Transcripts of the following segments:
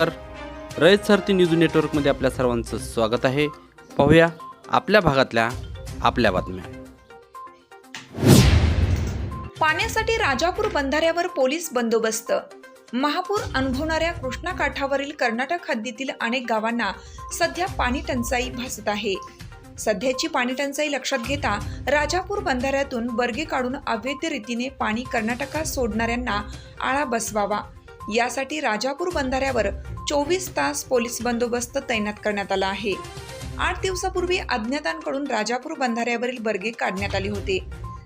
तर रयत सारथी न्यूज नेटवर्कमध्ये आपल्या सर्वांचं स्वागत आहे. पाहूया आपल्या भागातल्या आपल्या बातम्या. पाण्यासाठी राजापूर बंधाऱ्यावर पोलीस बंदोबस्त. महापूर अनुभवणाऱ्या कृष्णा काठावरील कर्नाटक हद्दीतील अनेक गावांना सध्या पाणी टंचाई भासत आहे. सध्याची पाणी टंचाई लक्षात घेता राजापूर बंधाऱ्यातून बर्गे काढून अवैध रीतीने पाणी कर्नाटकात सोडणाऱ्यांना आळा बसवावा. यासाठी राजापूर बंधाऱ्यावर चोवीस तास पोलीस बंदोबस्त तैनात करण्यात आला आहे. आठ दिवसापूर्वी अज्ञातांकडून राजापूर बंधाऱ्यावरील बर्गे काढण्यात आले होते.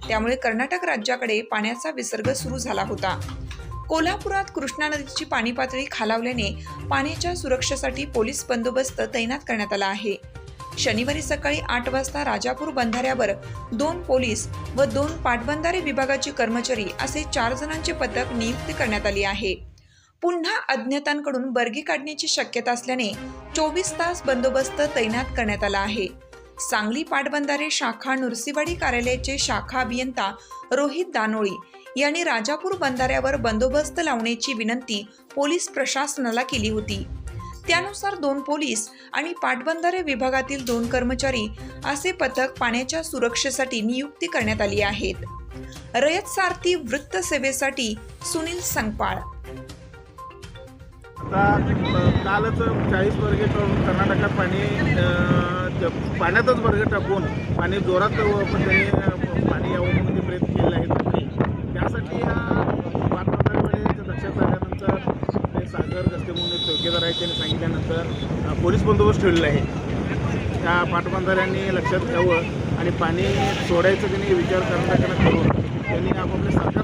त्यामुळे कर्नाटक राज्याकडे पाण्याचा विसर्ग सुरू झाला होता. कोल्हापुरात कृष्णा नदीची पाणी पातळी खालावल्याने पाण्याच्या सुरक्षेसाठी पोलीस बंदोबस्त तैनात करण्यात आला आहे. शनिवारी सकाळी आठ वाजता राजापूर बंधाऱ्यावर दोन पोलीस व दोन पाटबंधारे विभागाचे कर्मचारी असे चार जणांचे पथक नियुक्त करण्यात आली आहे. पुन्हा अज्ञातांकडून बर्गी काढण्याची शक्यता असल्याने चोवीस तास बंदोबस्त तैनात करण्यात आला आहे. सांगली पाटबंधारे शाखा नुरसीवाडी कार्यालयाचे शाखा अभियंता रोहित दानोळी यांनी राजापूर बंधाऱ्यावर बंदोबस्त लावण्याची विनंती पोलीस प्रशासनाला केली होती. त्यानुसार दोन पोलीस आणि पाटबंधारे विभागातील दोन कर्मचारी असे पथक पाण्याच्या सुरक्षेसाठी नियुक्ती करण्यात आली आहेत. रयत सारथी वृत्तसेवेसाठी सुनील संगपाळ आता कालच चाळीस वर्गे करून कर्नाटकात पाणी पाण्यातच वर्ग टाकून पाणी जोरात व- पद्धतीने पाणी यावं म्हणून ते प्रयत्न केलेले आहेत त्यासाठी या पाटबंधारेमध्ये लक्षात आल्यानंतर ते सागर गस्ते म्हणून चौकीदार आहेत त्यांनी सांगितल्यानंतर पोलीस बंदोबस्त ठेवलेला आहे. त्या पाटबंधाऱ्यांनी लक्षात घ्यावं आणि पाणी सोडायचं त्यांनी विचार कर्नाटकानं करून त्यांनी आपापल्या सरकार